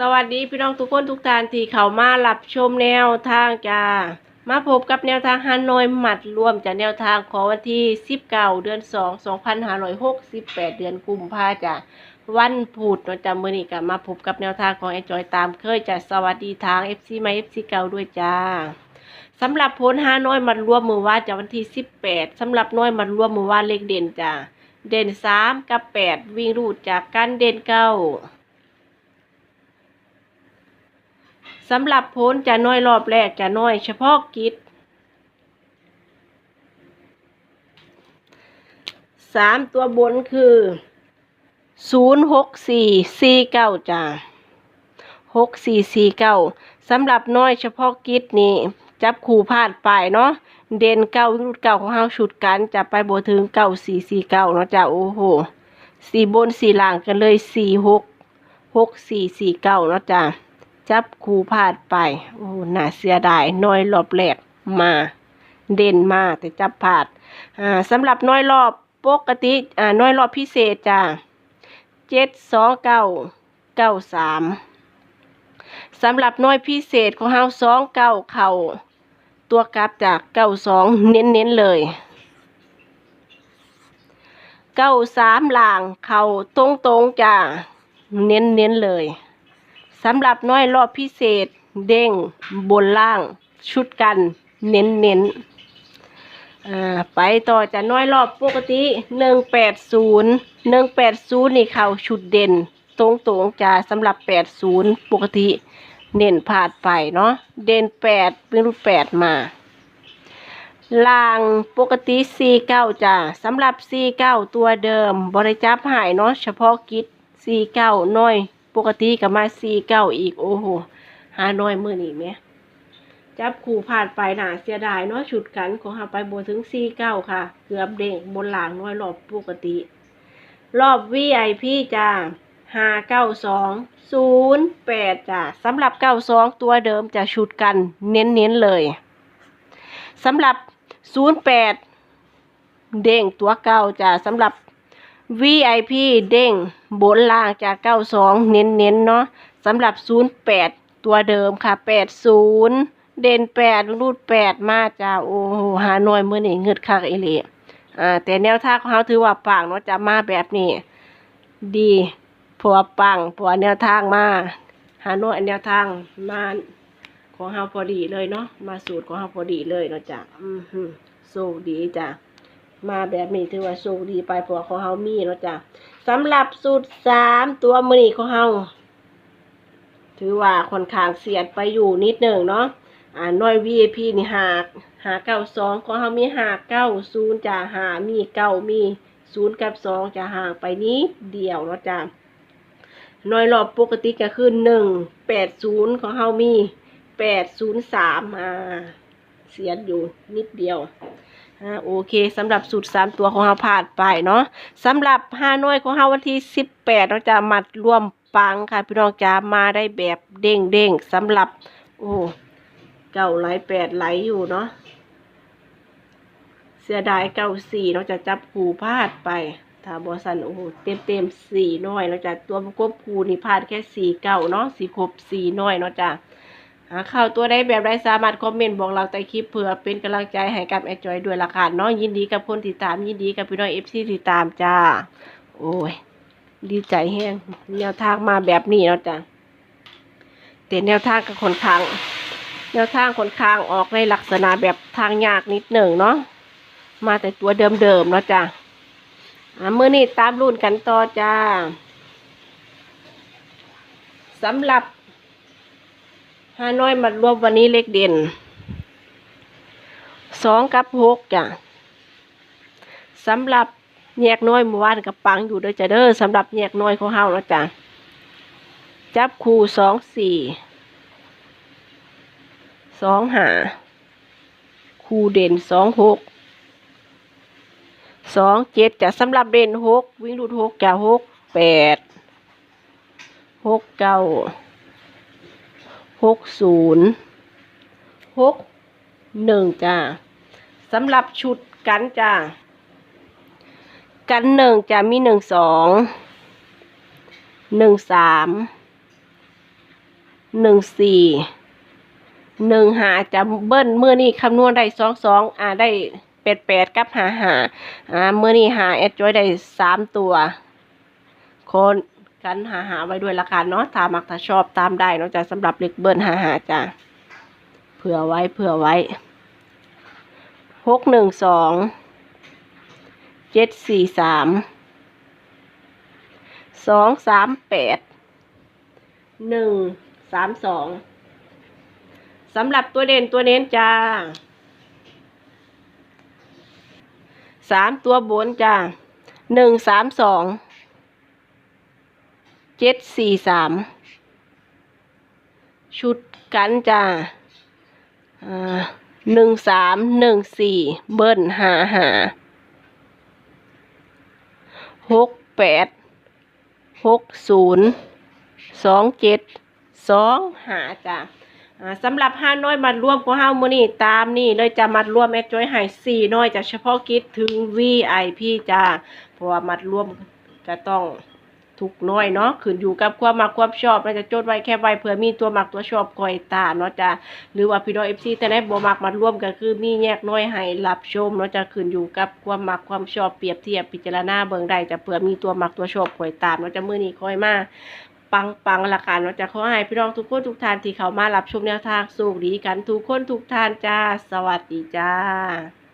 สวัสดีพี่น้องทุกคนทุกท่านที่เข้ามารับชมแนวทางจ้ามาพบกับแนวทางฮานอยหมัดรวมจากแนวทางของวันที่ 19 เดือน 2 2568 เดือนกุมภาจ้าวันพุธนะจ๊ะมื้อนี้ก็มาพบกับแนวทางของไอจอยตามเคยจ้ะสวัสดีทาง FC ใม่ FC เก่าด้วยจ้าสำหรับพลฮานอยมันรวมมือว่าจาวันที่ 18สำหรับน้อยมันรวมมือว่าเลขเด่นจ้าเด่น 3 กับ 8 วิ่งรูดจากกันเด่น9 สำหรับพ้นจะน้อยรอบแรกจะน้อยเฉพาะกิจสามตัวบนคือศูนย์หกสี่สี่เก้าจ้าหกสี่สี่เก้าสำหรับน้อยเฉพาะกิจนี่จับคู่พลาดไปเนาะเด่นเก้ารุ่นเก้าของเฮาชุดกันจะไปบถึงเก้าสี่สี่เก้าเนาะจ้าโอ้โหสี่บนสี่ล่างกันเลยสี่หกหกสี่สี่เก้าเนาะจ้า จับคู่พลาดไปโอ้น่าเสียดายน้อยรอบแรกมา เด่นมาแต่จับพลาดอ่าสำหรับน้อยรอบปกติอ่าน้อยรอบพิเศษจ้ะเจ็ดสองเก้าเก้าสามสำหรับน้อยพิเศษของเฮาสองเก้าเข่าตัวกลับจากเก้าสองเน้นๆเลยเก้าสามหลางเข่าตรงๆจ้ะเน้นๆเลย สำหรับน้อยรอบพิเศษ เด้งบนล่าง ชุดกัน เน้นเน้นไปต่อจะน้อยรอบปกติหนึ่งแปดศูนย์หนึ่งแปดศูนย์นี่เข่าชุดเด่น ตรงตรงจะสำหรับแปดศูนย์ปกติ เน้นพลาดไปเนาะเด่นแปดเป็นรูปแปดมาล่างปกติสี่เก้าจ้ะสำหรับสี่เก้าตัวเดิม บริจับหายเนาะเฉพาะกิจสี่เก้าน้อย ปกติก็มาสี่เก้าอีกโอ้โหหาน้อยมือนี่แหมจับคู่ผ่านไปหนาเสียดายเนาะชุดกันของหาไปบนถึงสี่เก้าค่ะ เกือบเด้งบนหลังน้อยรอบปกติ รอบ VIP จ้าห้าเก้าสองศูนย์แปดจ้าสำหรับเก้าสองตัวเดิมจะชุดกันเน้นๆเลยสำหรับศูนย์แปดเด้งตัวเก้าจ้าสำหรับ VIP เด้งบนล่างจาก 92 เน้นๆเเนาะสำหรับ 08 ตัวเดิมค่ะ 80 เด่น 8 รูด 8 มาจ้าโอ้โหหาหน่อยเมื้อนี้เงึดคักอีหลีอ่าแต่แนวทางของเขาถือว่าปังเนาะจะมาแบบนี้ ดีเพราะว่าปังเพราะว่าแนวทางมา หาหน่อยแนวทางมาของเฮาพอดีเลยเนาะมาสูตรของเฮาพอดีเลยเนาะจ้ะอือโชคดีจ้ะ มาแบบนี้ถือว่าโชคดีไปเพราะว่าของเฮามีเนาะจ้ะสำหรับสูตรสามตัวมือนี้ของเฮาถือว่าค่อนข้างเสียดไปอยู่นิดหนึ่งเนาะอ่าน้อย VIP นี่หากหาเก้าสองของเฮามีหาเก้าศูนย์จะหามีเก้ามีศูนย์กับสองจะห่างไปนิดเดียวเนาะจ้ะน้อยรอบปกติก็คือหนึ่งแปดศูนย์ของเฮามีแปดศูนย์สามอ่าเสียดอยู่นิดเดียว อ่าโอเคสำหรับสูตรสามตัวของเราผ่านไปเนาะสำหรับห้าน่วยของเราวันที่สิบแปดเราจะมัดรวมปังค่ะ พี่น้องจะมาได้แบบเด้งเด้งสำหรับโอ้เก้าไหลแปดไหลอยู่เนาะเสียดายเก้าสี่เราจะจับผูพลาดไปถ้าบอสันโอ้โหเต็มเต็มสี่น่วยเราจะตัวประกบผูนี่พลาดแค่สี่เก้าเนาะสี่ครบสี่น่วยเนาะจ้ะ หาข่าวตัวได้แบบไรสามารถคอมเมนต์บอกเราใต้คลิปเพื่อเป็นกำลังใจให้กับแอดจอยด้วยละค่ะเนาะยินดีกับคนติดตามยินดีกับพี่น้องเอฟซีติดตามจ้า โอ้ย ดีใจแห้งแนวทางมาแบบนี้เนาะจ้ะแต่แนวทางกับคนค้างแนวทางคนค้างออกในลักษณะแบบทางยากนิดหนึ่งเนาะมาแต่ตัวเดิมๆเนาะจ้ะอ่ามื่อนี้ตามรุ่นกันต่อจ้าสำหรับ ฮาน้อยมารวมวันนี้เลขเด่นสองกับหกจ้ะสำหรับแยกน้อยเมื่อวานกับปังอยู่เด้อจ้ะเด้อสำหรับแยกน้อยของเฮาแล้วจ้ะจับคู่สองสี่สองหาคู่เด่นสองหกสองเจ็ดจ้ะสำหรับเด่นหกวิ่งรูดหกจ้ะหกแปดหกเก้า หกศูนย์หกหนึ่งจ้าสำหรับชุดกันจ้ากันหนึ่งจะมีหนึ่งสองหนึ่งสามหนึ่งสี่หนึ่งหาจะเบิ้ลเมื่อนี้คำนวณได้สองสองอ่าได้แปดแปดกับหาหาอ่าเมื่อนี้หาแอดจอยได้สามตัว คน กันหาหาไว้ด้วยละกันเนาะถ้ามมักถ้าชอบตามได้เนาะจะสำหรับเล็กเบิ้ลหาหาจ้ะเผื่อไว้เผื่อไว้หกหนึ่งสองเจ็ดสี่สามสองสามแปดหนึ่งสามสองสำหรับตัวเด่นตัวเน้นจ้าสามตัวบนจ้าหนึ่งสามสอง เจ็ดสี่สามชุดกันจ้าหนึ่งสามหนึ่งสี่เบิ้ลหาหาหกแปดหกศูนย์สองเจ็ดสองหาจ้าสำหรับห้าน้อยมัดรวมของเฮามือนี้ตามนี่เลยจะมัดรวมแอดจอยให้สี่น้อยจากเฉพาะกิจถึง VIP จ้าเพราะว่ามัดรวมจะต้อง ทุกน้อยเนาะขึ้นอยู่กับความมักความชอบเราจะจดไว้แค่ไว้เผื่อมีตัวมักตัวชอบคอยตามเนาะจ้ะหรือว่าพี่น้องเอฟซีแต่ไหนบ่มักมาร่วมก็คือมีแยกน้อยให้รับชมเนาะจะขึ้นอยู่กับความมักความชอบเปรียบเทียบพิจารณาเบิ่งได้จะเผื่อมีตัวมักตัวชอบคอยตามเนาะจะมื้อนี้คอยมาปังปังๆละกันเนาะจะขอให้พี่น้องทุกคนทุกท่านที่เข้ามารับชมแนวทางสุขดีกันทุกคนทุกท่านจ้า สวัสดีจ้า